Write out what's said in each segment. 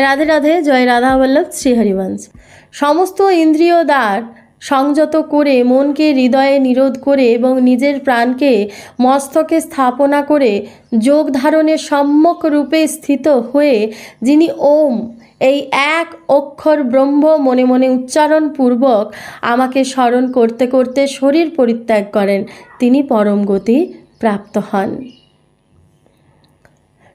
রাধে রাধে, জয় রাধা বল্লভ শ্রীহরিবংশ সমস্ত ইন্দ্রিয় দ্বার সংযত করে, মনকে হৃদয়ে নিরোধ করে এবং নিজের প্রাণকে মস্তকে স্থাপনা করে যোগ ধারণে সম্যক রূপে স্থিত হয়ে, যিনি ওম, এই এক অক্ষর ব্রহ্ম মনে মনে উচ্চারণ পূর্বক আমাকে স্মরণ করতে করতে শরীর পরিত্যাগ করেন। তিনি পরম গতি প্রাপ্ত হন।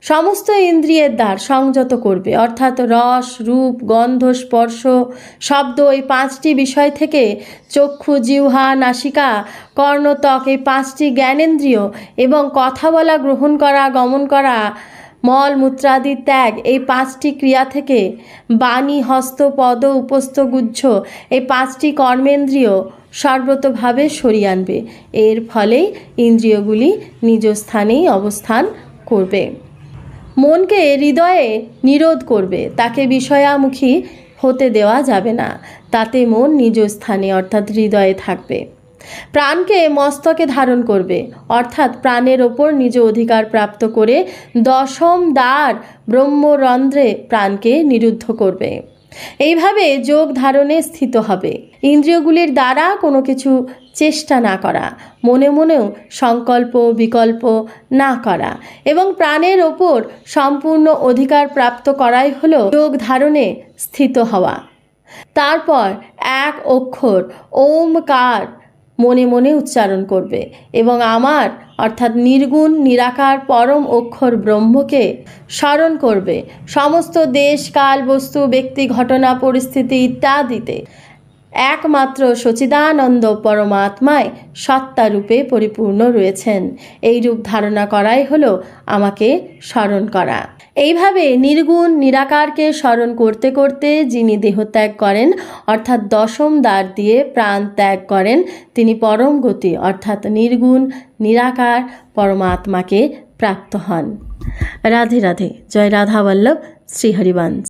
সমস্ত ইন্দ্রিয়ের দ্বার সংযত করবে। অর্থাৎ রস, রূপ, গন্ধ, স্পর্শ, শব্দ, এই পাঁচটি বিষয় থেকে চক্ষু, জিহ্বা, নাসিকা কর্ণত্বক এই পাঁচটি জ্ঞানেন্দ্রিয় এবং কথা বলা, গ্রহণ করা, গমন করা, মল মূত্রাদি ত্যাগ, এই পাঁচটি ক্রিয়া থেকে বাণী, হস্ত, পদ, উপস্থ, গুচ্ছ, এই পাঁচটি কর্মেন্দ্রিয় সর্বতভাবে সরিয়ে আনবে। এর ফলে ইন্দ্রিয়গুলি নিজ স্থানেই অবস্থান করবে। মনকে হৃদয়ে নিরোধ করবে। তাকে বিষয়ামুখী হতে দেওয়া যাবে না। তাতে মন নিজ স্থানে অর্থাৎ হৃদয়ে থাকবে। প্রাণকে মস্তকে ধারণ করবে। অর্থাৎ প্রাণের ওপর নিজ অধিকার প্রাপ্ত করে দশম দ্বার ব্রহ্মরন্ধ্রে প্রাণকে নিরুদ্ধ করবে। এইভাবে যোগ ধারণে স্থিত হবে। ইন্দ্রিয়গুলির দ্বারা কোনো কিছু চেষ্টা না করা, মনে মনেও সংকল্প, বিকল্প না করা এবং প্রাণের ওপর সম্পূর্ণ অধিকার প্রাপ্ত করাই হলো যোগ ধারণে স্থিত হওয়া। তারপর এক অক্ষর ওমকার মনে মনে উচ্চারণ করবে এবং আমার, অর্থাৎ নির্গুণ, নিরাকার, পরম অক্ষর ব্রহ্মকে স্মরণ করবে। সমস্ত দেশ, কাল, বস্তু, ব্যক্তি, ঘটনা, পরিস্থিতি ইত্যাদিতে একমাত্র সচিদানন্দ পরমাত্মায় সত্তারূপে পরিপূর্ণ রয়েছেন। এই রূপ ধারণা করাই হলো আমাকে স্মরণ করা। এইভাবে নির্গুণ নিরাকারকে স্মরণ করতে করতে যিনি দেহত্যাগ করেন, অর্থাৎ দশম দ্বার দিয়ে প্রাণ ত্যাগ করেন, তিনি পরম গতি, অর্থাৎ নির্গুণ, নিরাকার পরমাত্মাকে প্রাপ্ত হন। রাধে রাধে। জয় রাধা বল্লভ শ্রীহরিবংশ।